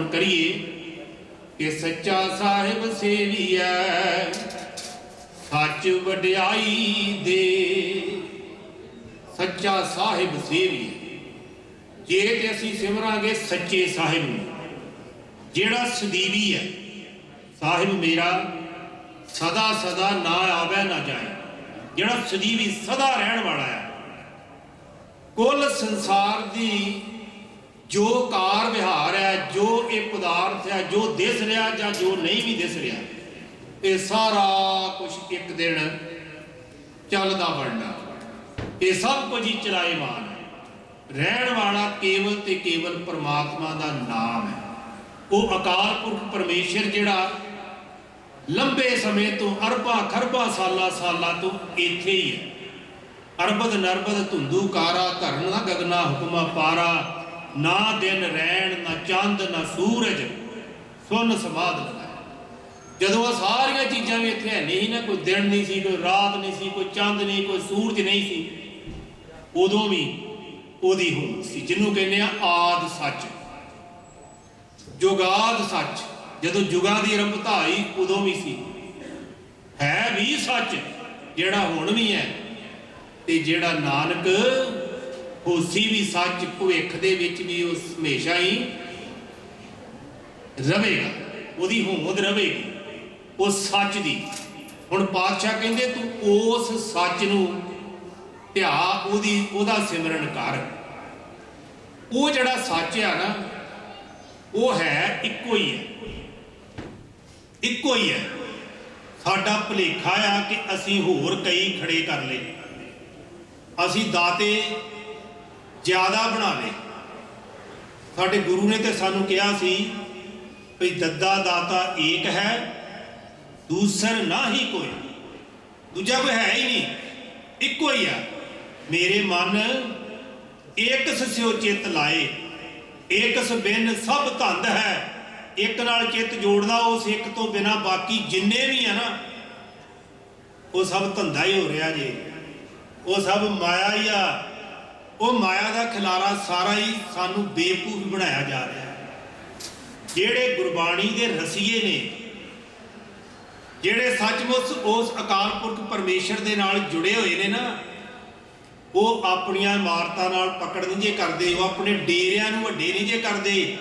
ਸਰਵਣ ਕਰੀਏ ਕਿ ਸੱਚਾ ਸਾਹਿਬ ਸੇਵੀਐ, ਸੱਚ ਵਡਿਆਈ ਦੇ। ਸੱਚਾ ਸਾਹਿਬ ਸੇਵੀਐ। ਜੇ ਤੇ ਅਸੀਂ ਸਿਮਰਾਂਗੇ ਸੱਚੇ ਸਾਹਿਬ ਨੂੰ, ਜਿਹੜਾ ਸਦੀਵੀ ਹੈ ਸਾਹਿਬ ਮੇਰਾ, ਸਦਾ ਸਦਾ ਨਾ ਆਵੇ ਨਾ ਜਾਏ। ਜਿਹੜਾ ਸਦੀਵੀ ਸਦਾ ਰਹਿਣ ਵਾਲਾ ਹੈ ਕੁੱਲ ਸੰਸਾਰ ਦੀ ਜੋ ਕਾਰ ਵਿਹਾਰ ਹੈ, ਜੋ ਇਹ ਪਦਾਰਥ ਹੈ, ਜੋ ਦਿਸ ਰਿਹਾ ਜਾਂ ਜੋ ਨਹੀਂ ਵੀ ਦਿਸ ਰਿਹਾ, ਇਹ ਸਾਰਾ ਕੁਝ ਇੱਕ ਦਿਨ ਚੱਲਦਾ ਬਣਦਾ ਇਹ ਸਭ ਕੁਝ ਹੀ ਚਲਾਏਮਾਨ ਹੈ। ਰਹਿਣ ਵਾਲਾ ਕੇਵਲ ਤੇ ਕੇਵਲ ਪਰਮਾਤਮਾ ਦਾ ਨਾਮ ਹੈ। ਉਹ ਅਕਾਲ ਪੁਰਖ ਪਰਮੇਸ਼ਰ ਜਿਹੜਾ ਲੰਬੇ ਸਮੇਂ ਤੋਂ ਅਰਬਾਂ ਖਰਬਾਂ ਸਾਲਾਂ ਸਾਲਾਂ ਤੋਂ ਇੱਥੇ ਹੀ ਹੈ। ਅਰਬਦ ਨਰਬਦ ਧੁੰਦੂ ਕਾਰਾ ਧਰਨ, ਗਗਨਾ, ਹੁਕਮਾ ਪਾਰਾ ਨਾ ਦਿਨ ਰਹਿਣ ਨਾ ਚੰਦ, ਨਾ ਸੂਰਜ, ਸੁਨ ਸਮਾਦ ਲਗਾਇਆ। ਜਦੋਂ ਆ ਸਾਰੀਆਂ ਚੀਜ਼ਾਂ ਵੀ ਇੱਥੇ ਹੈ ਨਹੀਂ ਨਾ, ਕੋਈ ਦਿਨ ਨਹੀਂ ਸੀ, ਕੋਈ ਰਾਤ ਨਹੀਂ ਸੀ, ਕੋਈ ਚੰਦ ਨਹੀਂ, ਕੋਈ ਸੂਰਜ ਨਹੀਂ ਸੀ, ਉਦੋਂ ਵੀ ਉਹਦੀ ਹੋਂਦ ਸੀ, ਜਿਹਨੂੰ ਕਹਿੰਦੇ ਆ ਆਦ ਸੱਚ। ਜੁਗਾਦ ਸੱਚ, ਜਦੋਂ ਜੁਗਾਂ ਦੀ ਆਰੰਭਤਾ ਹੋਈ ਉਦੋਂ ਵੀ ਸੀ। ਹੈ ਵੀ ਸੱਚ, ਜਿਹੜਾ ਹੁਣ ਵੀ ਹੈ, ਤੇ ਜਿਹੜਾ ਨਾਨਕ ਹੋਸੀ ਵੀ ਸੱਚ ਭਵਿੱਖ ਦੇ ਵਿੱਚ ਵੀ ਉਸ ਹਮੇਸ਼ਾ ਹੀ ਰਵੇਗਾ ਉਹਦੀ ਹੋਂਦ ਰਵੇਗੀ ਉਹ ਸੱਚ ਦੀ। ਹੁਣ ਪਾਤਸ਼ਾਹ ਕਹਿੰਦੇ, ਤੂੰ ਉਸ ਸੱਚ ਨੂੰ ਧਿਆ, ਉਹਦੀ, ਉਹਦਾ ਸਿਮਰਨ ਕਰ। ਉਹ ਜਿਹੜਾ ਸੱਚ ਆ ਨਾ, ਉਹ ਹੈ, ਇੱਕੋ ਹੀ ਹੈ। ਇੱਕੋ ਹੀ ਹੈ। ਸਾਡਾ ਭੁਲੇਖਾ ਆ ਕਿ ਅਸੀਂ ਹੋਰ ਕਈ ਖੜੇ ਕਰ ਲਏ। ਅਸੀਂ ਦਾਤੇ ਜ਼ਿਆਦਾ ਬਣਾਵੇ। ਸਾਡੇ ਗੁਰੂ ਨੇ ਤੇ ਸਾਨੂੰ ਕਿਹਾ ਸੀ ਵੀ ਦੱਦਾ ਦਾਤਾ ਏਕ ਹੈ, ਦੂਸਰ ਨਾ ਹੀ ਕੋਈ। ਦੂਜਾ ਕੋਈ ਹੈ ਹੀ ਨਹੀਂ, ਇੱਕੋ ਹੀ ਆ। ਮੇਰੇ ਮਨ ਏਕਸ ਸਿਓ ਚਿੱਤ ਲਾਏ ਏਕਸ ਬਿਨ ਸਭ ਧੰਦ ਹੈ। ਇੱਕ ਨਾਲ ਚਿੱਤ ਜੋੜਦਾ ਉਸ ਇੱਕ ਤੋਂ ਬਿਨਾ ਬਾਕੀ ਜਿੰਨੇ ਵੀ ਆ ਨਾ, ਉਹ ਸਭ ਧੰਦਾ ਹੀ ਹੋ ਰਿਹਾ ਜੀ। ਉਹ ਸਭ ਮਾਇਆ ਹੀ ਆ। ਉਹ ਮਾਇਆ ਦਾ ਖਿਲਾਰਾ ਸਾਰਾ ਹੀ ਸਾਨੂੰ ਬੇਵਕੂਫ ਬਣਾਇਆ ਜਾ ਰਿਹਾ ਜਿਹੜੇ ਗੁਰਬਾਣੀ ਦੇ ਰਸੀਏ ਨੇ, ਜਿਹੜੇ ਸੱਚਮੁੱਚ ਉਸ ਅਕਾਲ ਪੁਰਖ ਪਰਮੇਸ਼ਰ ਦੇ ਨਾਲ ਜੁੜੇ ਹੋਏ ਨੇ ਨਾ, ਉਹ ਆਪਣੀਆਂ ਇਮਾਰਤਾਂ ਨਾਲ ਪਕੜ ਨਹੀਂ ਜੇ ਕਰਦੇ, ਉਹ ਆਪਣੇ ਡੇਰਿਆਂ ਨੂੰ ਵੱਡੇ ਨਹੀਂ ਜੇ ਕਰਦੇ,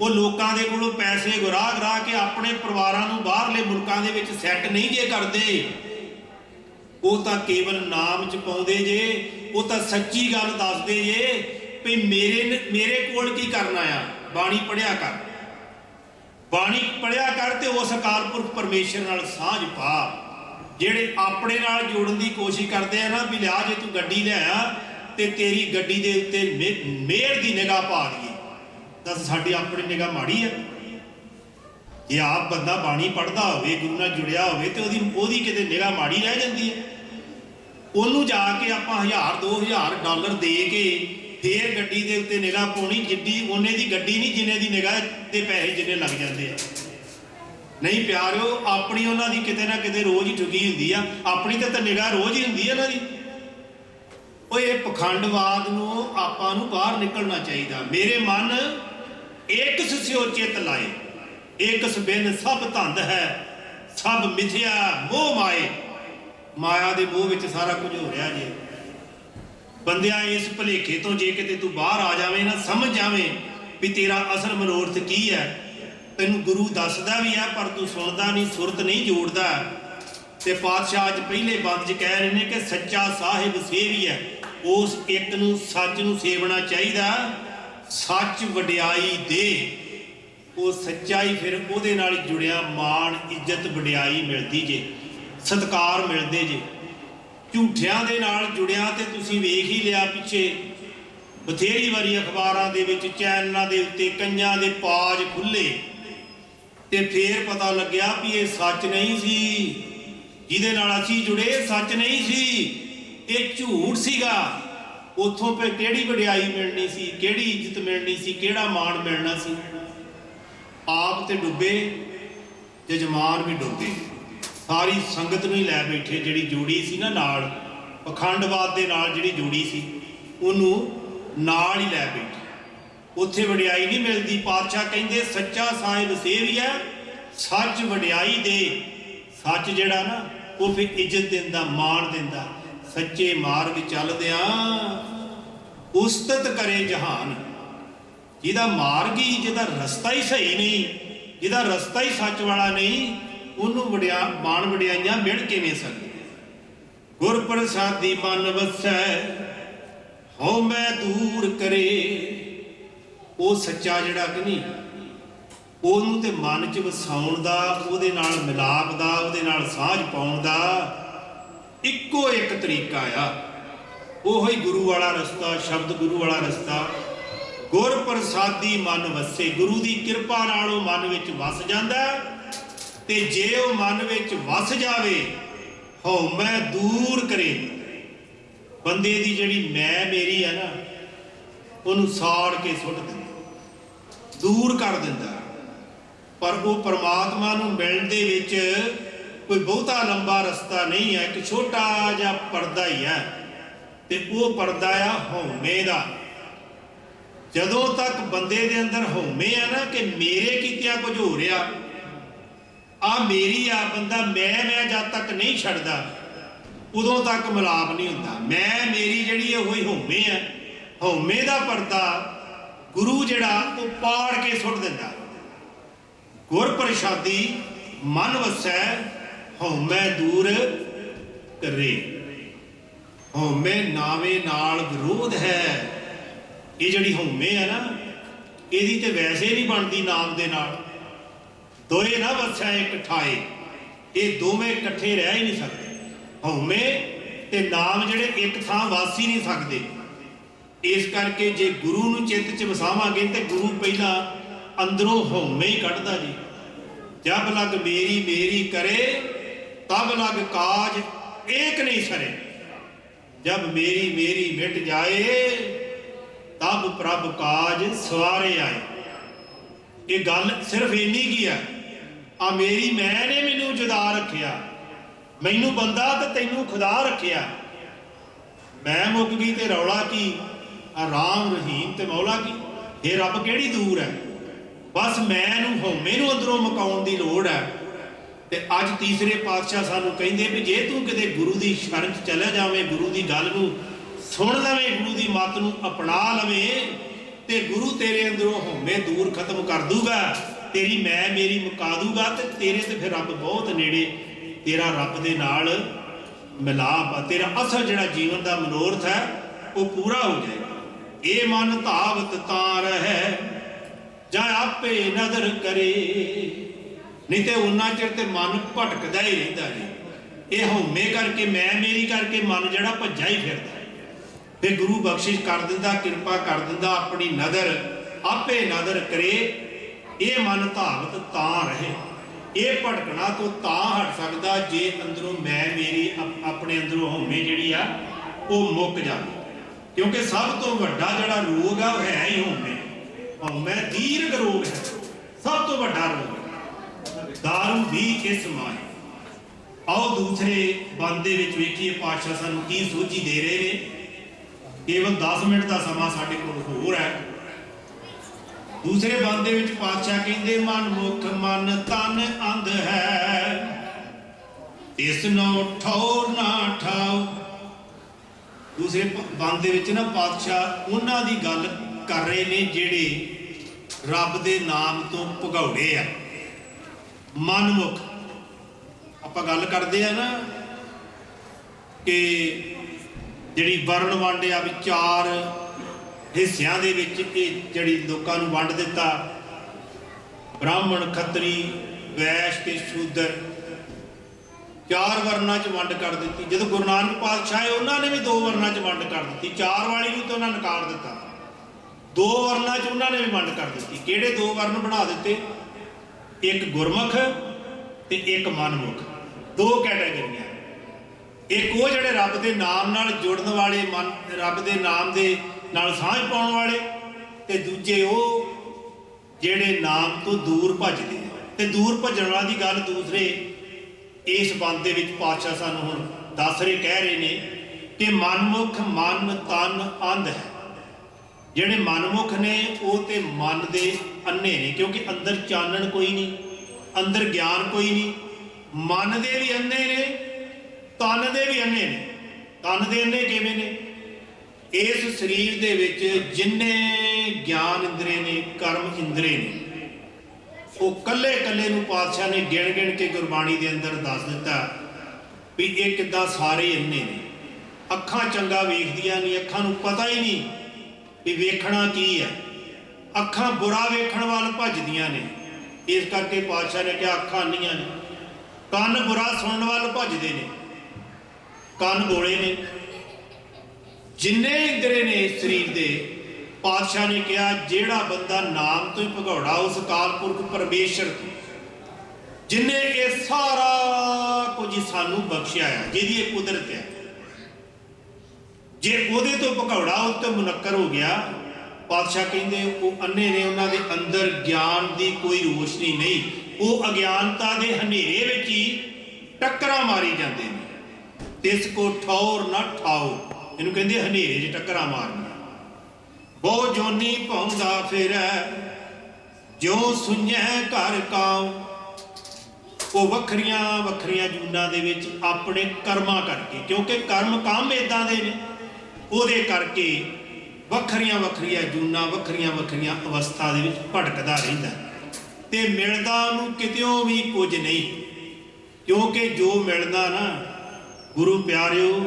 ਉਹ ਲੋਕਾਂ ਦੇ ਕੋਲੋਂ ਪੈਸੇ ਗੁਰਾਹ ਗਰਾ ਕੇ ਆਪਣੇ ਪਰਿਵਾਰਾਂ ਨੂੰ ਬਾਹਰਲੇ ਮੁਲਕਾਂ ਦੇ ਵਿੱਚ ਸੈੱਟ ਨਹੀਂ ਜੇ ਕਰਦੇ, ਉਹ ਤਾਂ ਕੇਵਲ ਨਾਮ ਚ ਪਾਉਂਦੇ ਜੇ ਉਹ ਤਾਂ ਸੱਚੀ ਗੱਲ ਦੱਸਦੇ ਜੇ ਵੀ ਮੇਰੇ ਮੇਰੇ ਕੋਲ ਕੀ ਕਰਨਾ ਆ ਬਾਣੀ ਪੜਿਆ ਕਰ। ਬਾਣੀ ਪੜਿਆ ਕਰ ਤੇ ਉਸ ਅਕਾਲ ਪੁਰਖ ਪਰਮੇਸ਼ਰ ਨਾਲ ਸਾਂਝ ਪਾ। ਜਿਹੜੇ ਆਪਣੇ ਨਾਲ ਜੋੜਨ ਦੀ ਕੋਸ਼ਿਸ਼ ਕਰਦੇ ਆ ਨਾ, ਵੀ ਲਿਆ ਜੇ ਤੂੰ ਗੱਡੀ ਲਿਆ ਤੇ ਤੇਰੀ ਗੱਡੀ ਦੇ ਉੱਤੇ ਮਿਹਰ ਦੀ ਨਿਗਾਹ ਪਾ ਦਈਏ। ਦੱਸ ਸਾਡੀ ਆਪਣੀ ਨਿਗਾਹ ਮਾੜੀ ਆ। ਜੇ ਆਪ ਬੰਦਾ ਬਾਣੀ ਪੜਦਾ ਹੋਵੇ, ਗੁਰੂ ਨਾਲ ਜੁੜਿਆ ਹੋਵੇ ਤੇ ਉਹਦੀ ਉਹਦੀ ਕਿਤੇ ਨਿਗਾਹ ਮਾੜੀ ਰਹਿ ਜਾਂਦੀ ਹੈ ਉਹਨੂੰ ਜਾ ਕੇ ਆਪਾਂ 1000 2000 ਡਾਲਰ ਦੇ ਕੇ ਫੇਰ ਗੱਡੀ ਦੇ ਉੱਤੇ ਨਿਗਾਹ ਪਾਉਣੀ, ਜਿੱਡੀ ਉਹਨੇ ਦੀ ਗੱਡੀ ਨਹੀਂ, ਜਿੰਨੇ ਦੀ ਨਿਗਾਹ ਤੇ ਪੈਸੇ ਜਿੰਨੇ ਲੱਗ ਜਾਂਦੇ ਆ। ਨਹੀਂ ਪਿਆਰਿਓ, ਆਪਣੀ ਉਹਨਾਂ ਦੀ ਕਿਤੇ ਨਾ ਕਿਤੇ ਰੋਜ਼ ਹੀ ਠੁਕੀ ਹੁੰਦੀ ਆ। ਆਪਣੀ ਤਾਂ ਤਾਂ ਨਿਗਾਹ ਰੋਜ਼ ਹੀ ਹੁੰਦੀ ਆ ਉਹਨਾਂ ਦੀ। ਓਏ, ਇਹ ਪਖੰਡਵਾਦ ਨੂੰ ਆਪਾਂ ਨੂੰ ਬਾਹਰ ਨਿਕਲਣਾ ਚਾਹੀਦਾ। ਮੇਰੇ ਮਨ ਇੱਕ ਸਿਓ ਚਿੱਤ ਲਾਏ। ਇੱਕ ਬਿਨ ਸਭ ਧੰਦ ਹੈ, ਸਭ ਮਿਥਿਆ ਮੋਹ ਮਾਏ। ਮਾਇਆ ਦੇ ਮੋਹ ਵਿੱਚ ਸਾਰਾ ਕੁਝ ਹੋ ਰਿਹਾ ਜੇ। ਬੰਦਿਆ, ਇਸ ਭਲੇਖੇ ਤੋਂ ਜੇ ਕਿਤੇ ਤੂੰ ਬਾਹਰ ਆ ਜਾਵੇਂ ਨਾ, ਸਮਝ ਜਾਵੇਂ ਵੀ ਤੇਰਾ ਅਸਲ ਮਨੋਰਥ ਕੀ ਹੈ। ਤੈਨੂੰ ਗੁਰੂ ਦੱਸਦਾ ਵੀ ਹੈ, ਪਰ ਤੂੰ ਸੁਣਦਾ ਨਹੀਂ, ਸੁਰਤ ਨਹੀਂ ਜੋੜਦਾ। ਤੇ ਪਾਤਸ਼ਾਹ ਅੱਜ ਪਹਿਲੇ ਬੰਦ 'ਚ ਕਹਿ ਰਹੇ ਨੇ ਕਿ ਸੱਚਾ ਸਾਹਿਬ ਸੇਵੀ ਹੈ। ਉਸ ਇੱਕ ਨੂੰ, ਸੱਚ ਨੂੰ ਸੇਵਣਾ ਚਾਹੀਦਾ। ਸੱਚ ਵਡਿਆਈ ਦੇ। ਉਹ ਸੱਚਾਈ ਫਿਰ ਉਹਦੇ ਨਾਲ ਜੁੜਿਆ, ਮਾਣ, ਇੱਜ਼ਤ, ਵਡਿਆਈ ਮਿਲਦੀ ਜੇ। ਸਤਕਾਰ ਮਿਲਦੇ ਜੇ। ਝੂਠਿਆਂ ਦੇ ਨਾਲ ਜੁੜਿਆ ਤੇ ਤੁਸੀਂ ਵੇਖ ਹੀ ਲਿਆ ਪਿੱਛੇ। ਬਥੇਰੀ ਵਾਰੀ ਅਖਬਾਰਾਂ ਦੇ ਵਿੱਚ, ਚੈਨਲਾਂ ਦੇ ਉੱਤੇ ਕੰਨਾਂ ਦੇ ਪਾਜ ਖੁੱਲੇ। ਤੇ ਫੇਰ ਪਤਾ ਲੱਗਿਆ ਵੀ ਇਹ ਸੱਚ ਨਹੀਂ ਸੀ। ਜਿਹਦੇ ਨਾਲ ਅਸੀਂ ਜੁੜੇ ਸੱਚ ਨਹੀਂ ਸੀ। ਇਹ ਝੂਠ ਸੀਗਾ। ਉਥੋਂ ਫੇ ਕਿਹੜੀ ਵਡਿਆਈ ਮਿਲਣੀ ਸੀ, ਕਿਹੜੀ ਇੱਜ਼ਤ ਮਿਲਣੀ ਸੀ, ਕਿਹੜਾ ਮਾਣ ਮਿਲਣਾ ਸੀ? ਆਪ ਤੇ ਡੁੱਬੇ, ਜਜਮਾਨ ਵੀ ਡੁੱਬੇ। ਸਾਰੀ ਸੰਗਤ ਨੂੰ ਹੀ ਲੈ ਬੈਠੇ, ਜਿਹੜੀ ਜੋੜੀ ਸੀ ਨਾ ਨਾਲ, ਪਖੰਡਵਾਦ ਦੇ ਨਾਲ ਜਿਹੜੀ ਜੋੜੀ ਸੀ, ਉਹਨੂੰ ਨਾਲ ਹੀ ਲੈ ਬੈਠੇ। ਉੱਥੇ ਵਡਿਆਈ ਨਹੀਂ ਮਿਲਦੀ, ਪਾਤਸ਼ਾਹ ਕਹਿੰਦੇ, ਸੱਚਾ ਸਾਹਿਬ ਸੇਵੀਆ ਸੱਚ ਵਡਿਆਈ ਦੇ। ਸੱਚ ਜਿਹੜਾ ਨਾ, ਉਹ ਫਿਰ ਇੱਜ਼ਤ ਦਿੰਦਾ, ਮਾਣ ਦਿੰਦਾ, ਸੱਚੇ ਮਾਰਗ ਚੱਲਦਿਆਂ ਉਸਤਤ ਕਰੇ ਜਹਾਨ। ਜਿਹਦਾ ਮਾਰਗ ਹੀ, ਜਿਹਦਾ ਰਸਤਾ ਹੀ ਸਹੀ ਨਹੀਂ, ਜਿਹਦਾ ਰਸਤਾ ਹੀ ਸੱਚ ਵਾਲਾ ਨਹੀਂ ਉਹਨੂੰ ਵਡਿਆ, ਮਾਣ ਵਡਿਆਈਆਂ ਮਿਲ ਕਿਵੇਂ ਸਕਦੀਆਂ ਗੁਰ ਪ੍ਰਸਾਦੀ ਮਨ ਵਸੈ, ਹਉ ਮੈਂ ਦੂਰ ਕਰੇ। ਉਹ ਸੱਚਾ ਜਿਹੜਾ ਕਿ ਨਹੀਂ, ਉਹਨੂੰ ਤੇ ਮਨ 'ਚ ਵਸਾਉਣ ਦਾ, ਉਹਦੇ ਨਾਲ ਮਿਲਾਪ ਦਾ, ਉਹਦੇ ਨਾਲ ਸਾਝ ਪਾਉਣ ਦਾ ਇੱਕੋ ਇੱਕ ਤਰੀਕਾ ਆ। ਉਹੋ ਹੀ ਗੁਰੂ ਵਾਲਾ ਰਸਤਾ, ਸ਼ਬਦ ਗੁਰੂ ਵਾਲਾ ਰਸਤਾ। ਗੁਰ ਪ੍ਰਸਾਦੀ ਮਨ ਵਸੇ, ਗੁਰੂ ਦੀ ਕਿਰਪਾ ਨਾਲ ਉਹ ਮਨ ਵਿੱਚ ਵਸ ਜਾਂਦਾ। ਹੈ ਤੇ ਜੇ ਉਹ ਮਨ ਵਿੱਚ ਵਸ ਜਾਵੇ ਹਉ ਦੂਰ ਕਰੇ। ਬੰਦੇ ਦੀ ਜਿਹੜੀ ਮੈਂ ਮੇਰੀ ਹੈ ਨਾ, ਉਹਨੂੰ ਸਾੜ ਕੇ ਸੁੱਟ ਦਿੰਦਾ। ਦੂਰ ਕਰ ਦਿੰਦਾ। ਪਰ ਉਹ ਪਰਮਾਤਮਾ ਨੂੰ ਮਿਲਣ ਦੇ ਵਿੱਚ ਕੋਈ ਬਹੁਤਾ ਲੰਬਾ ਰਸਤਾ ਨਹੀਂ ਹੈ ਇੱਕ ਛੋਟਾ ਜਿਹਾ ਪਰਦਾ ਹੀ ਹੈ ਤੇ ਉਹ ਪਰਦਾ ਆ ਹਉਮੈ ਦਾ। ਜਦੋਂ ਤੱਕ ਬੰਦੇ ਦੇ ਅੰਦਰ ਹਉਮੈ ਆ ਨਾ ਕਿ ਮੇਰੇ ਕੀਤਿਆ ਕੁਝ ਹੋ ਰਿਹਾ ਆ ਮੇਰੀ ਆ ਬੰਦਾ, ਮੈਂ ਮੈਂ ਜਦ ਤੱਕ ਨਹੀਂ ਛੱਡਦਾ, ਉਦੋਂ ਤੱਕ ਮਿਲਾਪ ਨਹੀਂ ਹੁੰਦਾ। ਮੈਂ, ਮੇਰੀ ਜਿਹੜੀ ਇਹ ਹੋਈ ਹਉਮੈ ਆ ਹਉਮੈ ਦਾ ਪਰਦਾ ਗੁਰੂ ਜਿਹੜਾ, ਉਹ ਪਾੜ ਕੇ ਸੁੱਟ ਦਿੰਦਾ। ਗੁਰ ਪ੍ਰਸਾਦੀ ਮਨ ਵਸੈ, ਹਉਮੈ ਦੂਰ ਕਰੇ। ਹਉਮੈ ਨਾਵੇਂ ਨਾਲ ਵਿਰੋਧ ਹੈ। ਇਹ ਜਿਹੜੀ ਹਉਮੈ ਹੈ ਨਾ, ਇਹਦੀ ਤੇ ਵੈਸੇ ਨਹੀਂ ਬਣਦੀ ਨਾਮ ਦੇ ਨਾਲ। ਦੋਏ ਨਾ ਵਸੈ ਇੱਕ ਇਹ ਦੋਵੇਂ ਇਕੱਠੇ ਰਹਿ ਹੀ ਨਹੀਂ ਸਕਦੇ। ਹਉਮੈ ਤੇ ਨਾਮ ਜਿਹੜੇ ਇੱਕ ਥਾਂ ਵਸ ਹੀ ਨਹੀਂ ਸਕਦੇ। ਇਸ ਕਰਕੇ ਜੇ ਗੁਰੂ ਨੂੰ ਚਿੱਤ 'ਚ ਵਸਾਵਾਂਗੇ ਤੇ ਗੁਰੂ ਪਹਿਲਾਂ ਅੰਦਰੋਂ ਹਉਮੈ ਹੀ ਕੱਢਦਾ ਜੀ। ਜਬ ਲਗ ਮੇਰੀ ਮੇਰੀ ਕਰੇ, ਤਬ ਲਗ ਕਾਜ ਏਕ ਨਹੀਂ ਸਰੇ। ਜਬ ਮੇਰੀ ਮੇਰੀ ਮਿਟ ਜਾਏ, ਤਬ ਪ੍ਰਭ ਕਾਜ ਸਵਾਰੇ ਆਏ। ਇਹ ਗੱਲ ਸਿਰਫ ਇੰਨੀ ਕੀ ਹੈ? ਆ ਮੇਰੀ ਮੈਂ ਨੇ ਮੈਨੂੰ ਜੁਦਾ ਰੱਖਿਆ। ਮੈਨੂੰ ਬੰਦਾ ਤੇ ਤੈਨੂੰ ਖੁਦਾ ਰੱਖਿਆ। ਮੈਂ ਮੁੱਕ ਗਈ ਤੇ ਰੌਲਾ ਕੀ? ਆ ਰਾਮ ਰਹੀਮ ਤੇ ਮੌਲਾ ਕੀ? ਇਹ ਰੱਬ ਕਿਹੜੀ ਦੂਰ ਹੈ? ਬਸ ਮੈਂ ਨੂੰ ਹਉਮੈ ਨੂੰ ਅੰਦਰੋਂ ਮਕਾਉਣ ਦੀ ਲੋੜ ਹੈ। ਤੇ ਅੱਜ ਤੀਸਰੇ ਪਾਤਸ਼ਾਹ ਸਾਨੂੰ ਕਹਿੰਦੇ ਵੀ ਜੇ ਤੂੰ ਕਿਤੇ ਗੁਰੂ ਦੀ ਸ਼ਰਨ 'ਚ ਚਲਾ ਜਾਵੇਂ, ਗੁਰੂ ਦੀ ਗੱਲ ਨੂੰ ਸੁਣ ਲਵੇਂ, ਗੁਰੂ ਦੀ ਮੱਤ ਨੂੰ ਅਪਣਾ ਲਵੇਂ, ਤੇ ਗੁਰੂ ਤੇਰੇ ਅੰਦਰੋਂ ਹਉਮੈ ਦੂਰ ਖਤਮ ਕਰ ਦੂਗਾ। ਤੇਰੀ ਮੈਂ, ਮੇਰੀ ਮੁਕਾ ਦੂਗਾ ਤੇ ਤੇਰੇ ਤੇ ਫਿਰ ਰੱਬ ਬਹੁਤ ਨੇੜੇ। ਤੇਰਾ ਰੱਬ ਦੇ ਨਾਲ ਮਿਲਾਪ ਆ। ਤੇਰਾ ਅਸਲ ਜਿਹੜਾ ਜੀਵਨ ਦਾ ਮਨੋਰਥ ਹੈ, ਉਹ ਪੂਰਾ ਹੋ ਜਾਏਗਾ। ਇਹ ਮਨ ਧਾਵਤ ਤਾਂ ਰਹਿ, ਜਾਂ ਆਪੇ ਨਜ਼ਰ ਕਰੇ। ਨਹੀਂ ਤੇ ਉਹਨਾਂ ਚਿਰ ਤੇ ਮਨ ਭਟਕਦਾ ਹੀ ਰਹਿੰਦਾ ਜੀ। ਇਹ ਹਉਮੈ ਕਰਕੇ, ਮੈਂ ਮੇਰੀ ਕਰਕੇ ਮਨ ਜਿਹੜਾ ਭੱਜਾ ਹੀ ਫਿਰਦਾ। ਫਿਰ ਗੁਰੂ ਬਖਸ਼ਿਸ਼ ਕਰ ਦਿੰਦਾ, ਕਿਰਪਾ ਕਰ ਦਿੰਦਾ, ਆਪਣੀ ਨਜ਼ਰ ਆਪੇ ਨਜ਼ਰ ਕਰੇ। ਇਹ ਮਨ ਧਾਵਤ ਤਾਂ ਰਹੇ। ਇਹ ਭਟਕਣਾ ਤੋਂ ਤਾਂ ਹਟ ਸਕਦਾ ਜੇ ਅੰਦਰੋਂ ਮੈਂ ਮੇਰੀ ਆਪਣੇ ਅੰਦਰੋਂ ਹਉਮੈ ਜਿਹੜੀ ਆ, ਉਹ ਮੁੱਕ ਜਾਵੇ। ਕਿਉਂਕਿ ਸਭ ਤੋਂ ਵੱਡਾ ਜਿਹੜਾ ਰੋਗ ਆ, ਉਹ ਹੈ ਹੀ ਹਉਮੈ। ਹਉਮੈ ਦੀਰਘ ਰੋਗ ਹੈ। ਸਭ ਤੋਂ ਵੱਡਾ ਰੋਗ ਦਾਰੂ ਵੀ ਇਸ ਮਾਏ ਆਓ ਦੂਸਰੇ ਬੰਦ ਦੇ ਵਿੱਚ ਵੇਖੀਏ, ਪਾਤਸ਼ਾਹ ਸਾਨੂੰ ਕੀ ਸੋਝੀ ਦੇ ਰਹੇ ਨੇ। ਕੇਵਲ 10 ਮਿੰਟ ਦਾ ਸਮਾਂ ਸਾਡੇ ਕੋਲ ਹੋਰ ਹੈ। ਦੂਸਰੇ ਬੰਦ ਦੇ ਵਿੱਚ ਪਾਤਸ਼ਾਹ ਕਹਿੰਦੇ, ਮਨ ਮੁਖ, ਮਨ ਤਨ ਅੰਧ ਹੈ। ਇਸ ਨੂੰ ਠੌਰ ਨਾ ਠਾਓ। ਦੂਸਰੇ ਬੰਦ ਦੇ ਵਿੱਚ ਨਾ ਪਾਤਸ਼ਾਹ ਉਹਨਾਂ ਦੀ ਗੱਲ ਕਰ ਰਹੇ ਨੇ ਜਿਹੜੇ ਰੱਬ ਦੇ ਨਾਮ ਤੋਂ ਭਗੌੜੇ ਆ। ਮਨ ਮਨਮੁਖ ਆਪਾਂ ਗੱਲ ਕਰਦੇ ਆ ਨਾ ਕਿ ਜਿਹੜੀ ਵਰਣ ਵੰਡ ਆ ਵੀ ਚਾਰ ਹਿੱਸਿਆਂ ਦੇ ਵਿੱਚ ਇਹ ਜਿਹੜੀ ਲੋਕਾਂ ਨੂੰ ਵੰਡ ਦਿੱਤਾ, ਬ੍ਰਾਹਮਣ, ਖੱਤਰੀ, ਵੈਸ਼ ਤੇ ਸ਼ੂਦਰ, ਚਾਰ ਵਰਨਾਂ 'ਚ ਵੰਡ ਕਰ ਦਿੱਤੀ। ਜਦੋਂ ਗੁਰੂ ਨਾਨਕ ਪਾਤਸ਼ਾਹ ਆਏ, ਉਹਨਾਂ ਨੇ ਵੀ ਦੋ ਵਰਨਾਂ 'ਚ ਵੰਡ ਕਰ ਦਿੱਤੀ। ਚਾਰ ਵਾਲੀ ਨੂੰ ਤਾਂ ਉਹਨਾਂ ਨਕਾਰ ਦਿੱਤਾ। ਦੋ ਵਰਨਾਂ 'ਚ ਉਹਨਾਂ ਨੇ ਵੀ ਵੰਡ ਕਰ ਦਿੱਤੀ। ਕਿਹੜੇ ਦੋ ਵਰਨ ਬਣਾ ਦਿੱਤੇ? ਇੱਕ ਗੁਰਮੁਖ ਤੇ ਇੱਕ ਮਨਮੁਖ। ਦੋ ਕੈਟਾਗਰੀਆਂ। ਇੱਕ ਉਹ ਜਿਹੜੇ ਰੱਬ ਦੇ ਨਾਮ ਨਾਲ ਜੁੜਨ ਵਾਲੇ ਮਨ ਰੱਬ ਦੇ ਨਾਮ ਦੇ ਨਾਲ ਸਾਂਝ ਪਾਉਣ ਵਾਲੇ ਤੇ ਦੂਜੇ ਉਹ ਜਿਹੜੇ ਨਾਮ ਤੋਂ ਦੂਰ ਭੱਜਦੇ ਆ। ਤੇ ਦੂਰ ਭੱਜਣ ਵਾਲੀ ਦੀ ਗੱਲ ਦੂਸਰੇ ਇਸ ਬੰਦ ਦੇ ਵਿੱਚ ਪਾਤਸ਼ਾਹ ਸਾਨੂੰ ਹੁਣ ਦੱਸ ਰਹੇ, ਕਹਿ ਰਹੇ ਨੇ ਕਿ ਮਨਮੁਖ ਮਨ ਤਨ ਅੰਧ ਹੈ। ਜਿਹੜੇ ਮਨਮੁਖ ਨੇ ਉਹ ਤੇ ਮਨ ਦੇ ਅੰਨੇ ਨੇ, ਕਿਉਂਕਿ ਅੰਦਰ ਚਾਨਣ ਕੋਈ ਨਹੀਂ, ਅੰਦਰ ਗਿਆਨ ਕੋਈ ਨਹੀਂ। ਮਨ ਦੇ ਵੀ ਅੰਨੇ ਨੇ, ਤਨ ਦੇ ਵੀ ਅੰਨੇ ਨੇ। ਤਨ ਦੇ ਅੰਨੇ ਕਿਵੇਂ ਨੇ? ਇਸ ਸਰੀਰ ਦੇ ਵਿੱਚ ਜਿੰਨੇ ਗਿਆਨ ਇੰਦਰੇ ਨੇ, ਕਰਮ ਇੰਦਰੇ ਨੇ, ਉਹ ਕੱਲੇ ਕੱਲੇ ਨੂੰ ਪਾਤਸ਼ਾਹ ਨੇ ਗਿਣ ਗਿਣ ਕੇ ਗੁਰਬਾਣੀ ਦੇ ਅੰਦਰ ਦੱਸ ਦਿੱਤਾ ਵੀ ਇਹ ਕਿੱਦਾਂ ਸਾਰੇ ਇੰਨੇ ਨੇ। ਅੱਖਾਂ ਚੰਗਾ ਵੇਖਦੀਆਂ ਨਹੀਂ, ਅੱਖਾਂ ਨੂੰ ਪਤਾ ਹੀ ਨਹੀਂ ਵੀ ਵੇਖਣਾ ਕੀ ਹੈ। ਅੱਖਾਂ ਬੁਰਾ ਵੇਖਣ ਵੱਲ ਭੱਜਦੀਆਂ ਨੇ। ਇਸ ਕਰਕੇ ਪਾਤਸ਼ਾਹ ਨੇ ਕਿਹਾ ਅੱਖਾਂ ਅੰਨੀਆਂ ਨੇ। ਕੰਨ ਬੁਰਾ ਸੁਣਨ ਵੱਲ ਭੱਜਦੇ ਨੇ। ਕੰਨ ਬੋਲੇ ਨੇ। ਜਿੰਨੇ ਇੰਦਰੇ ਨੇ ਇਸ ਸਰੀਰ ਦੇ, ਪਾਤਸ਼ਾਹ ਨੇ ਕਿਹਾ, ਜਿਹੜਾ ਬੰਦਾ ਨਾਮ ਤੋਂ ਹੀ ਭਗੌੜਾ, ਉਸ ਅਕਾਲ ਪੁਰਖ ਪਰਮੇਸ਼ਰ ਤੋਂ। ਜਿਨੇ ਇਹ ਸਾਰਾ ਕੁਝ ਸਾਨੂੰ ਬਖਸ਼ਿਆ ਹੈ ਜਿਹਦੀ ਇਹ ਕੁਦਰਤ ਹੈ। ਜੇ ਉਹਦੇ ਤੋਂ ਭਗੌੜਾ ਉਹ ਤੇ ਮੁਨੱਕਰ ਹੋ ਗਿਆ, ਪਾਤਸ਼ਾਹ ਕਹਿੰਦੇ, ਉਹ ਅੰਨੇ ਨੇ ਉਹਨਾਂ ਦੇ ਅੰਦਰ ਗਿਆਨ ਦੀ ਕੋਈ ਰੋਸ਼ਨੀ ਨਹੀਂ। ਉਹ ਅਗਿਆਨਤਾ ਦੇ ਹਨੇਰੇ ਵਿੱਚ ਹੀ ਟੱਕਰਾਂ ਮਾਰੀ ਜਾਂਦੇ ਨੇ। ਤਿਸ ਕੋ ਠੌਰ ਨਾ ਠਾਓ। ਇਹਨੂੰ ਕਹਿੰਦੇ ਹਨੇਰੇ 'ਚ ਟੱਕਰਾਂ ਮਾਰਨਾ ਬਹੁ ਜੋਨੀ ਭੌਂਦਾ ਫਿਰੈ, ਜਿਉ ਸੁਣੈ ਘਰ ਕਾਉ। ਉਹ ਵੱਖਰੀਆਂ ਵੱਖਰੀਆਂ ਜੂਨਾਂ ਦੇ ਵਿੱਚ ਆਪਣੇ ਕਰਮਾਂ ਕਰਕੇ, ਕਿਉਂਕਿ ਕਰਮ ਕੰਮ ਇਦਾਂ ਦੇ ਨੇ, ਉਹਦੇ ਕਰਕੇ ਵੱਖਰੀਆਂ ਵੱਖਰੀਆਂ ਜੂਨਾਂ ਵੱਖਰੀਆਂ ਵੱਖਰੀਆਂ ਅਵਸਥਾ ਦੇ ਵਿੱਚ ਭਟਕਦਾ ਰਹਿੰਦਾ। ਤੇ ਮਿਲਦਾ ਉਹਨੂੰ ਕਿਤਿਓਂ ਵੀ ਕੁਝ ਨਹੀਂ, ਕਿਉਂਕਿ ਜੋ ਮਿਲਦਾ ਨਾ, ਗੁਰੂ ਪਿਆਰਿਓ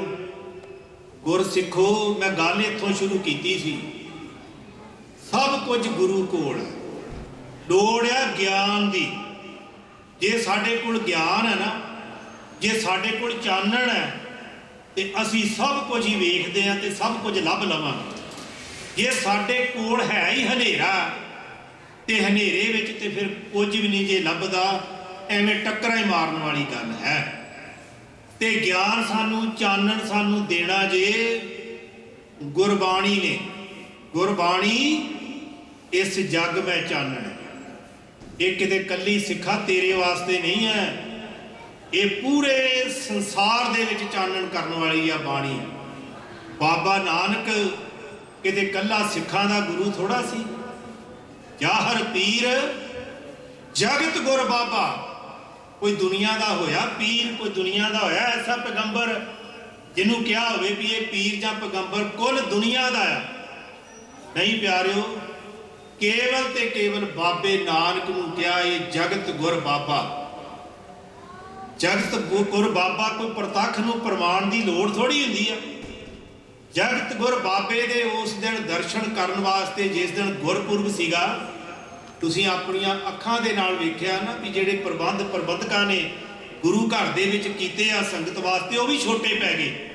ਗੁਰ ਸਿੱਖੋ, ਮੈਂ ਗੱਲ ਇੱਥੋਂ ਸ਼ੁਰੂ ਕੀਤੀ ਸੀ। ਸਭ ਕੁਝ ਗੁਰੂ ਕੋਲ ਹੈ। ਲੋੜ ਆ ਗਿਆਨ ਦੀ। ਜੇ ਸਾਡੇ ਕੋਲ ਗਿਆਨ ਹੈ ਨਾ, ਜੇ ਸਾਡੇ ਕੋਲ ਚਾਨਣ ਹੈ, ਤੇ ਅਸੀਂ ਸਭ ਕੁਝ ਹੀ ਵੇਖਦੇ ਹਾਂ ਤੇ ਸਭ ਕੁਝ ਲੱਭ ਲਵਾਂਗੇ। ਜੇ ਸਾਡੇ ਕੋਲ ਹੈ ਹੀ ਹਨੇਰਾ, ਤੇ ਹਨੇਰੇ ਵਿੱਚ ਤੇ ਫਿਰ ਕੁਝ ਵੀ ਨਹੀਂ ਜੇ ਲੱਭਦਾ, ਐਵੇਂ ਟੱਕਰਾਂ ਹੀ ਮਾਰਨ ਵਾਲੀ ਗੱਲ ਹੈ। ਤੇ ਗਿਆਨ ਸਾਨੂੰ, ਚਾਨਣ ਸਾਨੂੰ ਦੇਣਾ ਜੇ ਗੁਰਬਾਣੀ ਨੇ। ਗੁਰਬਾਣੀ ਇਸ ਜੱਗ ਮੈਂ ਚਾਨਣ ਇਹ ਕਿਤੇ ਕੱਲੀ ਸਿੱਖਾ ਤੇਰੇ ਵਾਸਤੇ ਨਹੀਂ ਹੈ। ਇਹ ਪੂਰੇ ਸੰਸਾਰ ਦੇ ਵਿੱਚ ਚਾਨਣ ਕਰਨ ਵਾਲੀ ਆ ਬਾਣੀ। ਬਾਬਾ ਨਾਨਕ ਕਿਤੇ ਕੱਲਾ ਸਿੱਖਾਂ ਦਾ ਗੁਰੂ ਥੋੜਾ ਸੀ। ਜਾਹਰ ਪੀਰ ਜਗਤ ਗੁਰ ਬਾਬਾ। ਕੋਈ ਦੁਨੀਆ ਦਾ ਹੋਇਆ ਪੀਰ, ਕੋਈ ਦੁਨੀਆ ਦਾ ਹੋਇਆ ਐਸਾ ਪੈਗੰਬਰ ਜਿਹਨੂੰ ਕਿਹਾ ਹੋਵੇ ਵੀ ਇਹ ਪੀਰ ਜਾਂ ਪੈਗੰਬਰ ਕੁੱਲ ਦੁਨੀਆ ਦਾ ਆ। ਨਹੀਂ ਪਿਆਰਿਓ, ਕੇਵਲ ਤੇ ਕੇਵਲ ਬਾਬੇ ਨਾਨਕ ਨੂੰ ਕਿਹਾ ਇਹ ਜਗਤ ਗੁਰ ਬਾਬਾ। ਜਗਤ ਗੁਰ ਬਾਬਾ ਕੋਈ ਪ੍ਰਤੱਖ ਨੂੰ ਪ੍ਰਮਾਣ ਦੀ ਲੋੜ ਥੋੜੀ ਹੁੰਦੀ ਆ। ਜਗਤ ਗੁਰ ਬਾਬੇ ਦੇ ਉਸ ਦਿਨ ਦਰਸ਼ਨ ਕਰਨ ਵਾਸਤੇ, ਜਿਸ ਦਿਨ ਗੁਰਪੁਰਬ ਸੀਗਾ ਤੁਸੀਂ ਆਪਣੀਆਂ ਅੱਖਾਂ ਦੇ ਨਾਲ ਵੇਖਿਆ ਨਾ ਵੀ ਜਿਹੜੇ ਪ੍ਰਬੰਧ ਪ੍ਰਬੰਧਕਾਂ ਨੇ ਗੁਰੂ ਘਰ ਦੇ ਵਿੱਚ ਕੀਤੇ ਆ ਸੰਗਤ ਵਾਸਤੇ, ਉਹ ਵੀ ਛੋਟੇ ਪੈ ਗਏ।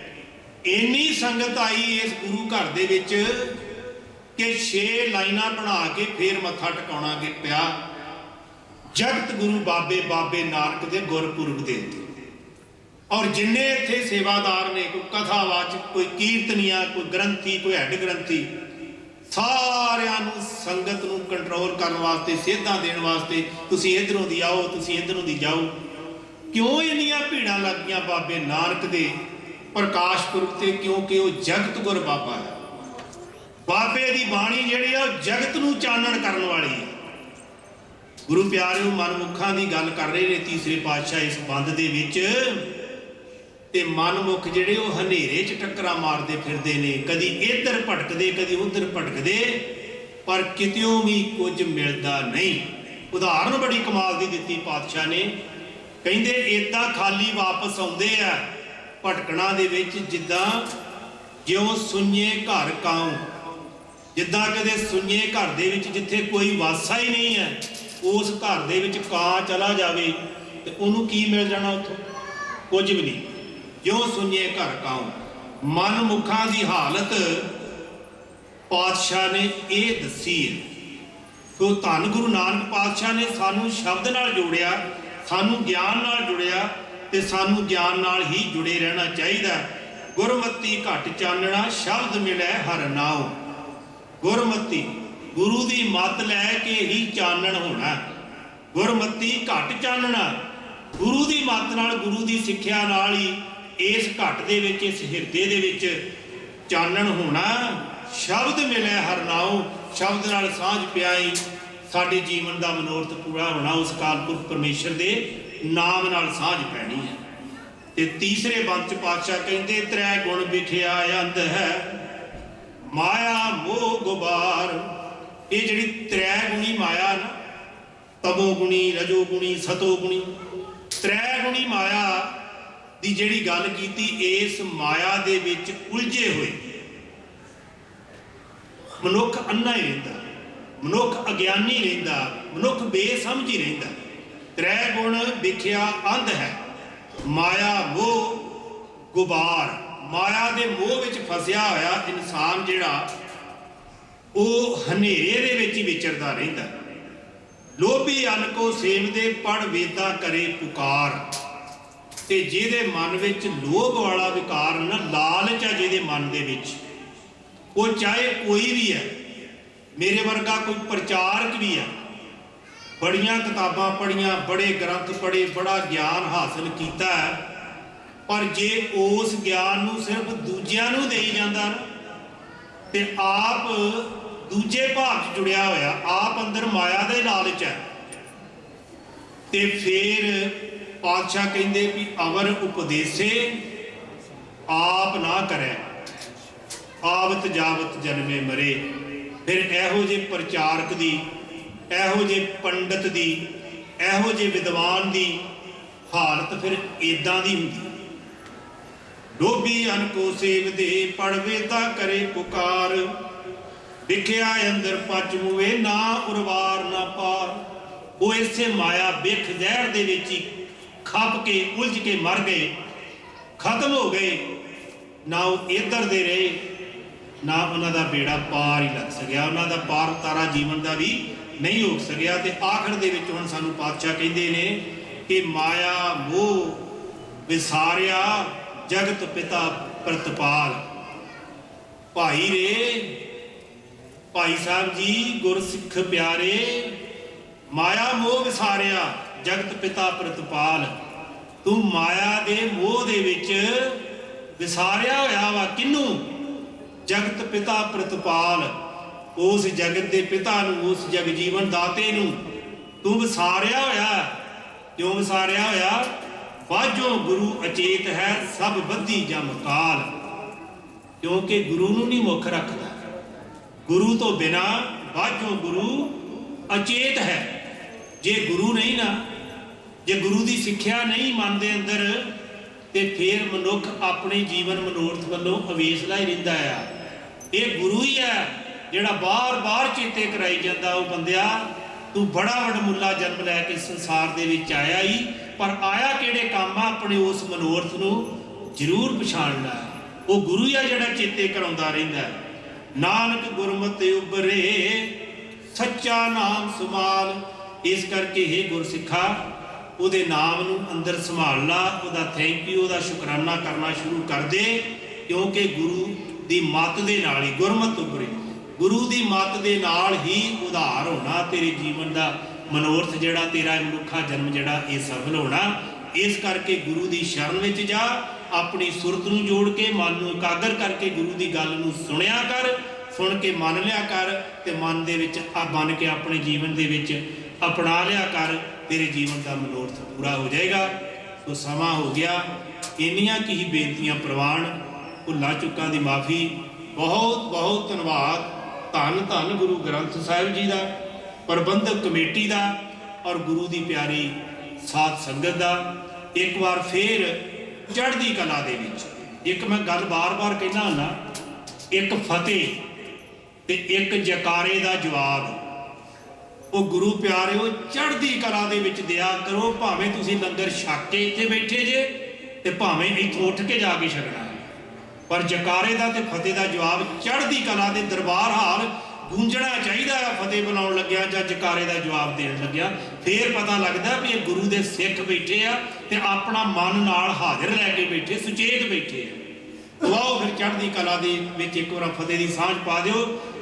ਇੰਨੀ ਸੰਗਤ ਆਈ ਇਸ ਗੁਰੂ ਘਰ ਦੇ ਵਿੱਚ ਕਿ 6 ਲਾਈਨਾਂ ਬਣਾ ਕੇ ਫੇਰ ਮੱਥਾ ਟਿਕਾਉਣਾ ਕਿ ਪਿਆ। ਜਗਤ ਗੁਰੂ ਬਾਬੇ ਬਾਬੇ ਨਾਨਕ ਦੇ ਗੁਰਪੁਰਬ ਦੇ ਉੱਤੇ। ਔਰ ਜਿੰਨੇ ਇੱਥੇ ਸੇਵਾਦਾਰ ਨੇ, ਕੋਈ ਕਥਾਵਾਚਕ, ਕੋਈ ਕੀਰਤਨੀਆ, ਕੋਈ ਗ੍ਰੰਥੀ, ਕੋਈ ਹੈੱਡ ਗ੍ਰੰਥੀ ਸਾਰਿਆਂ ਨੂੰ ਸੰਗਤ ਨੂੰ ਕੰਟਰੋਲ ਕਰਨ ਵਾਸਤੇ, ਸੇਧਾਂ ਦੇਣ ਵਾਸਤੇ ਤੁਸੀਂ ਇਧਰੋਂ ਦੀ ਆਓ, ਤੁਸੀਂ ਇਧਰੋਂ ਦੀ ਜਾਓ। ਕਿਉਂ ਇੰਨੀਆਂ ਭੀੜਾਂ ਲੱਗੀਆਂ ਬਾਬੇ ਨਾਨਕ ਦੇ ਪ੍ਰਕਾਸ਼ ਪੁਰਬ ਤੇ? ਕਿਉਂਕਿ ਉਹ ਜਗਤ ਗੁਰ ਬਾਬਾ ਹੈ। ਬਾਬੇ ਦੀ ਬਾਣੀ ਜਿਹੜੀ ਆ, ਉਹ ਜਗਤ ਨੂੰ ਚਾਨਣ ਕਰਨ ਵਾਲੀ ਹੈ। ਗੁਰੂ ਪਿਆਰਿਓ, ਮਨਮੁਖਾਂ ਦੀ ਗੱਲ ਕਰ ਰਹੇ ਨੇ ਤੀਸਰੇ ਪਾਤਸ਼ਾਹ ਇਸ ਬੰਦ ਦੇ ਵਿੱਚ। ਤੇ ਮਨਮੁਖ ਜਿਹੜੇ ਉਹ ਹਨੇਰੇ 'ਚ ਟੱਕਰਾ ਮਾਰਦੇ ਫਿਰਦੇ ਨੇ, ਕਦੀ ਇੱਧਰ ਭਟਕਦੇ, ਕਦੀ ਉੱਧਰ ਭਟਕਦੇ, ਪਰ ਕਿਤਿਓਂ ਵੀ ਕੁਝ ਮਿਲਦਾ ਨਹੀਂ। ਉਦਾਹਰਨ ਬੜੀ ਕਮਾਲ ਦੀ ਦਿੱਤੀ ਪਾਤਸ਼ਾਹ ਨੇ। ਕਹਿੰਦੇ, ਏਦਾਂ ਖਾਲੀ ਵਾਪਸ ਆਉਂਦੇ ਆ ਭਟਕਣਾ ਦੇ ਵਿੱਚ ਜਿੱਦਾਂ ਜਿਉਂ ਸੁੰਨੇ ਘਰ ਕਾਉ। ਜਿੱਦਾਂ ਕਦੇ ਸੁੰਨੇ ਘਰ ਦੇ ਵਿੱਚ ਜਿੱਥੇ ਕੋਈ ਵਾਸਾ ਹੀ ਨਹੀਂ ਹੈ, ਉਸ ਘਰ ਦੇ ਵਿੱਚ ਕਾਂ ਚਲਾ ਜਾਵੇ ਤੇ ਉਹਨੂੰ ਕੀ ਮਿਲ ਜਾਣਾ ਉੱਥੋਂ? ਕੁਝ ਵੀ ਨਹੀਂ। ਜਿਉਂ ਸੁੰਨੇ ਘਰ ਕਾਉ, ਮਨ ਮੁਖਾਂ ਦੀ ਹਾਲਤ, ਪਾਤਸ਼ਾਹ ਨੇ ਇਹ ਦੱਸੀ ਹੈ। ਸੋ ਧੰਨ ਗੁਰੂ ਨਾਨਕ ਪਾਤਸ਼ਾਹ ਨੇ ਸਾਨੂੰ ਸ਼ਬਦ ਨਾਲ ਜੋੜਿਆ, ਸਾਨੂੰ ਗਿਆਨ ਨਾਲ ਜੁੜਿਆ ਤੇ ਸਾਨੂੰ ਗਿਆਨ ਨਾਲ ਹੀ ਜੁੜੇ ਰਹਿਣਾ ਚਾਹੀਦਾ। ਗੁਰਮਤੀ ਘਟ ਚਾਨਣਾ, ਸ਼ਬਦ ਮਿਲੈ ਹਰ ਨਾਉ। ਗੁਰਮਤੀ, ਗੁਰੂ ਦੀ ਮੱਤ ਲੈ ਕੇ ਹੀ ਚਾਨਣ ਹੋਣਾ। ਗੁਰਮਤੀ ਘਟ ਚਾਨਣਾ, ਗੁਰੂ ਦੀ ਮੱਤ ਨਾਲ, ਗੁਰੂ ਦੀ ਸਿੱਖਿਆ ਨਾਲ ਹੀ ਇਸ ਘਟ ਦੇ ਵਿੱਚ, ਇਸ ਹਿਰਦੇ ਦੇ ਵਿੱਚ ਚਾਨਣ ਹੋਣਾ ਸ਼ਬਦ ਮਿਲੇ ਹਰ ਨਾਉ, ਸ਼ਬਦ ਨਾਲ ਸਾਂਝ ਪਿਆਈ। ਸਾਡੇ ਜੀਵਨ ਦਾ ਮਨੋਰਥ ਪੂਰਾ ਹੋਣਾ ਉਸ ਕਾਲਪੁਰਖ ਪਰਮੇਸ਼ਰ ਦੇ ਨਾਮ ਨਾਲ ਸਾਂਝ ਪੈਣੀ ਹੈ। ਤੇ ਤੀਸਰੇ ਬੰਦ ਚ ਪਾਤਸ਼ਾਹ ਕਹਿੰਦੇ, ਤ੍ਰੈ ਗੁਣ ਵਿਖਿਆ ਅੰਧ ਹੈ, ਮਾਇਆ ਮੋਹ ਗੁਬਾਰ। ਇਹ ਜਿਹੜੀ ਤ੍ਰੈ ਗੁਣੀ ਮਾਇਆ ਨਾ, ਤਮੋ ਗੁਣੀ, ਰਜੋ ਗੁਣੀ, ਸਤੋ ਗੁਣੀ, ਤ੍ਰੈ ਗੁਣੀ ਮਾਇਆ ਦੀ ਜਿਹੜੀ ਗੱਲ ਕੀਤੀ, ਇਸ ਮਾਇਆ ਦੇ ਵਿੱਚ ਉਲਝੇ ਹੋਏ। ਮਨੁੱਖ ਅੰਨਾ ਹੀ ਰਹਿੰਦਾ, ਮਨੁੱਖ ਅਗਿਆਨੀ ਰਹਿੰਦਾ, ਮਨੁੱਖ ਬੇਸਮਝ ਹੀ ਰਹਿੰਦਾ। ਤ੍ਰੈ ਗੁਣ ਵਿਖਿਆ ਅੰਧ ਹੈ। ਮਾਇਆ ਮੋਹ ਗੁਬਾਰ, ਮਾਇਆ ਦੇ ਮੋਹ ਵਿੱਚ ਫਸਿਆ ਹੋਇਆ ਇਨਸਾਨ ਜਿਹੜਾ, ਉਹ ਹਨੇਰੇ ਦੇ ਵਿੱਚ ਹੀ ਵਿਚਰਦਾ ਰਹਿੰਦਾ। ਲੋਭੀ ਅਨ ਕੋ ਸੇਵਦੇ ਪੜ ਵੇਦਾ ਕਰੇ ਪੁਕਾਰ। ਤੇ ਜਿਹਦੇ ਮਨ ਵਿੱਚ ਲੋਭ ਵਾਲਾ ਵਿਕਾਰ ਨਾ ਲਾਲਚ ਹੈ ਜਿਹਦੇ ਮਨ ਦੇ ਵਿੱਚ। ਉਹ ਚਾਹੇ ਕੋਈ ਵੀ ਹੈ, ਮੇਰੇ ਵਰਗਾ ਕੋਈ ਪ੍ਰਚਾਰਕ ਵੀ ਹੈ, ਬੜੀਆਂ ਕਿਤਾਬਾਂ ਪੜੀਆਂ ਬੜੇ ਗ੍ਰੰਥ ਪੜੇ ਬੜਾ ਗਿਆਨ ਹਾਸਲ ਕੀਤਾ ਹੈ, ਪਰ ਜੇ ਉਸ ਗਿਆਨ ਨੂੰ ਸਿਰਫ ਦੂਜਿਆਂ ਨੂੰ ਦੇਈ ਜਾਂਦਾ ਨਾ, ਤੇ ਆਪ ਦੂਜੇ ਭਾਵ 'ਚ ਜੁੜਿਆ ਹੋਇਆ, ਆਪ ਅੰਦਰ ਮਾਇਆ ਦੇ ਲਾਲਚ ਹੈ, ਤੇ ਫਿਰ ਪਾਤਸ਼ਾਹ ਕਹਿੰਦੇ ਵੀ ਅਵਰ ਉਪਦੇਸੇ ਆਪ ਨਾ ਕਰੇ। ਆਵਤ ਜਾਵਤ ਜਨਮੇ ਮਰੇ। ਫਿਰ ਇਹੋ ਜੇ ਪ੍ਰਚਾਰਕ ਦੀ, ਇਹੋ ਜੇ ਪੰਡਤ ਦੀ, ਇਹੋ ਜੇ ਵਿਦਵਾਨ ਦੀ ਹਾਲਤ ਫਿਰ ਇਦਾਂ ਦੀ ਹੁੰਦੀ। ਲੋਭੀ ਅਨ ਕੋ ਸੇਵਦੇ ਪੜਵੇ ਤਾਂ ਕਰੇ ਪੁਕਾਰ। ਵਿਖਿਆ ਅੰਦਰ ਪਚ ਮੂਏ ਨਾ ਉਰਵਾਰ ਨਾ ਪਾਰ। ਉਹ ਇਸੇ ਮਾਇਆ ਬਿਖ ਜ਼ਹਿਰ ਦੇ ਵਿੱਚ ਹੀ ਖੱਪ ਕੇ, ਉਲਝ ਕੇ ਮਰ ਗਏ। ਖਤਮ ਹੋ ਗਏ। ਨਾ ਉਹ ਇੱਧਰ ਦੇ ਰਹੇ, ਨਾ ਉਹਨਾਂ ਦਾ ਬੇੜਾ ਪਾਰ ਹੀ ਲੱਗ ਸਕਿਆ। ਉਹਨਾਂ ਦਾ ਪਾਰ ਉਤਾਰਾ ਜੀਵਨ ਦਾ ਵੀ ਨਹੀਂ ਹੋ ਸਕਿਆ ਤੇ ਆਖਰ ਦੇ ਵਿੱਚ ਹੁਣ ਸਾਨੂੰ ਪਾਤਸ਼ਾਹ ਕਹਿੰਦੇ ਨੇ ਕਿ ਮਾਇਆ, ਮੋਹ ਵਿਸਾਰਿਆ, ਜਗਤ ਪਿਤਾ ਪ੍ਰਤਪਾਲ। ਭਾਈ ਰੇ, ਭਾਈ ਸਾਹਿਬ ਜੀ, ਗੁਰਸਿੱਖ ਪਿਆਰੇ, ਮਾਇਆ, ਮੋਹ ਵਿਸਾਰਿਆ, ਜਗਤ ਪਿਤਾ ਪ੍ਰਤਪਾਲ। ਤੂੰ ਮਾਇਆ ਦੇ ਮੋਹ ਦੇ ਵਿੱਚ ਵਿਸਾਰਿਆ ਹੋਇਆ ਵਾ। ਕਿਨੂੰ ਜਗਤ ਪਿਤਾ ਪ੍ਰਤਪਾਲ। ਉਸ ਜਗਤ ਦੇ ਪਿਤਾ ਨੂੰ, ਉਸ ਜਗ ਜੀਵਨ ਦਾਤੇ ਨੂੰ ਤੂੰ ਵਿਸਾਰਿਆ ਹੋਇਆ। ਕਿਉਂ ਵਿਸਾਰਿਆ ਹੋਇਆ? ਬਾਝੋਂ ਗੁਰੂ ਅਚੇਤ ਹੈ ਸਭ ਬੱਧੀ ਜਮ ਕਾਲ। ਕਿਉਂਕਿ ਗੁਰੂ ਨੂੰ ਨਹੀਂ ਮੁੱਖ ਰੱਖਦਾ। ਗੁਰੂ ਤੋਂ ਬਿਨਾ ਬਾਝੋਂ ਗੁਰੂ ਅਚੇਤ ਹੈ। ਜੇ ਗੁਰੂ ਨਹੀਂ ਨਾ ਜੇ ਗੁਰੂ ਦੀ ਸਿੱਖਿਆ ਨਹੀਂ ਮਨ ਦੇ ਅੰਦਰ, ਤੇ ਫਿਰ ਮਨੁੱਖ ਆਪਣੇ ਜੀਵਨ ਮਨੋਰਥ ਵੱਲੋਂ ਅਵੇਸਲਾ ਹੀ ਰਹਿੰਦਾ ਆ। ਇਹ ਗੁਰੂ ਹੀ ਹੈ ਜਿਹੜਾ ਬਾਰ-ਬਾਰ ਚੇਤੇ ਕਰਾਈ ਜਾਂਦਾ ਉਹ ਬੰਦਿਆ। ਤੂੰ ਬੜਾ ਵਡਮੁੱਲਾ ਜਨਮ ਲੈ ਕੇ ਸੰਸਾਰ ਦੇ ਵਿੱਚ ਆਇਆ ਹੀ ਪਰ ਆਇਆ ਕਿਹੜੇ ਕੰਮ ਆ ਆਪਣੇ ਉਸ ਮਨੋਰਥ ਨੂੰ ਜ਼ਰੂਰ ਪਛਾਣ ਲੈ। ਉਹ ਗੁਰੂ ਹੀ ਆ ਜਿਹੜਾ ਚੇਤੇ ਕਰਾਉਂਦਾ ਰਹਿੰਦਾ। ਨਾਨਕ ਗੁਰਮਤਿ ਉਬਰੇ ਸੱਚਾ ਨਾਮ ਸੁਮਾਲ ਇਸ ਕਰਕੇ ਹੀ ਗੁਰਸਿੱਖਾ ਉਹਦੇ ਨਾਮ ਨੂੰ ਅੰਦਰ ਸੰਭਾਲ ਲਾ ਉਹਦਾ ਥੈਂਕ ਯੂ ਉਹਦਾ ਸ਼ੁਕਰਾਨਾ ਕਰਨਾ ਸ਼ੁਰੂ ਕਰ ਦੇ, ਕਿਉਂਕਿ ਗੁਰੂ ਦੀ ਮੱਤ ਦੇ ਨਾਲ ਹੀ, ਗੁਰਮਤਿ ਉਬਰੇ ਗੁਰੂ ਦੀ ਮੱਤ ਦੇ ਨਾਲ ਹੀ ਉਧਾਰ ਹੋਣਾ, ਤੇਰੇ ਜੀਵਨ ਦਾ ਮਨੋਰਥ ਜਿਹੜਾ, ਤੇਰਾ ਮਨੁੱਖਾ ਜਨਮ ਜਿਹੜਾ, ਇਹ ਸਫਲ ਹੋਣਾ ਇਸ ਕਰਕੇ ਗੁਰੂ ਦੀ ਸ਼ਰਨ ਵਿੱਚ ਜਾ, ਆਪਣੀ ਸੁਰਤ ਨੂੰ ਜੋੜ ਕੇ, ਮਨ ਨੂੰ ਇਕਾਗਰ ਕਰਕੇ ਗੁਰੂ ਦੀ ਗੱਲ ਨੂੰ ਸੁਣਿਆ ਕਰ, ਸੁਣ ਕੇ ਮੰਨ ਲਿਆ ਕਰ, ਤੇ ਮਨ ਦੇ ਵਿੱਚ ਆ ਬਨ ਕੇ ਆਪਣੇ ਜੀਵਨ ਦੇ ਵਿੱਚ ਅਪਣਾ ਲਿਆ ਕਰ। ਤੇਰੇ ਜੀਵਨ ਦਾ ਮਨੋਰਥ ਪੂਰਾ ਹੋ ਜਾਏਗਾ। ਸੋ ਸਮਾਂ ਹੋ ਗਿਆ। ਇੰਨੀਆਂ ਕੀ ਹੀ ਬੇਨਤੀਆਂ ਪ੍ਰਵਾਨ, ਭੁੱਲਾਂ ਚੁੱਕਾਂ ਦੀ ਮਾਫੀ। ਬਹੁਤ ਬਹੁਤ ਧੰਨਵਾਦ। ਧੰਨ ਧੰਨ ਗੁਰੂ ਗ੍ਰੰਥ ਸਾਹਿਬ ਜੀ ਦਾ, ਪ੍ਰਬੰਧਕ ਕਮੇਟੀ ਦਾ ਔਰ ਗੁਰੂ ਦੀ ਪਿਆਰੀ ਸਾਧ ਸੰਗਤ ਦਾ। ਇੱਕ ਵਾਰ ਫੇਰ ਚੜ੍ਹਦੀ ਕਲਾ ਦੇ ਵਿੱਚ। ਇੱਕ ਮੈਂ ਗੱਲ ਬਾਰ-ਬਾਰ ਕਹਿਣਾ ਹੁੰਦਾ, ਇੱਕ ਫਤਿਹ ਤੇ ਇੱਕ ਜਕਾਰੇ ਦਾ ਜਵਾਬ। ਉਹ ਗੁਰੂ ਪਿਆਰਿਓ, ਚੜ੍ਹਦੀ ਕਲਾ ਦੇ ਵਿੱਚ ਦਿਆ ਕਰੋ, ਭਾਵੇਂ ਤੁਸੀਂ ਲੰਗਰ ਛਕ ਕੇ ਇੱਥੇ ਬੈਠੇ ਜੇ, ਤੇ ਭਾਵੇਂ ਇੱਥੋਂ ਉੱਠ ਕੇ ਜਾ ਕੇ ਛਕਣਾ ਪਰ ਜਕਾਰੇ ਦਾ ਤੇ ਫਤਿਹ ਦਾ ਜਵਾਬ, ਚੜ੍ਹਦੀ ਕਲਾ ਦੇ ਦਰਬਾਰ ਹਾਲ ਗੂੰਜਣਾ ਚਾਹੀਦਾ ਹੈ। ਫਤਿਹ ਬਣਾਉਣ ਲੱਗਿਆ ਜਾਂ ਜਕਾਰੇ ਦਾ ਜਵਾਬ ਦੇਣ ਲੱਗਿਆ, ਫੇਰ ਪਤਾ ਲੱਗਦਾ ਵੀ ਇਹ ਗੁਰੂ ਦੇ ਸਿੱਖ ਬੈਠੇ ਆ ਤੇ ਆਪਣਾ ਮਨ ਨਾਲ ਹਾਜ਼ਰ ਲੈ ਕੇ ਬੈਠੇ, ਸੁਚੇਤ ਬੈਠੇ ਆ। ਵਾਓ, ਫਿਰ ਚੜ੍ਹਦੀ ਕਲਾ ਦੇ ਵਿੱਚ ਇੱਕ ਵਾਰ ਫਤਿਹ ਦੀ ਸਾਂਝ ਪਾ ਦਿਓ।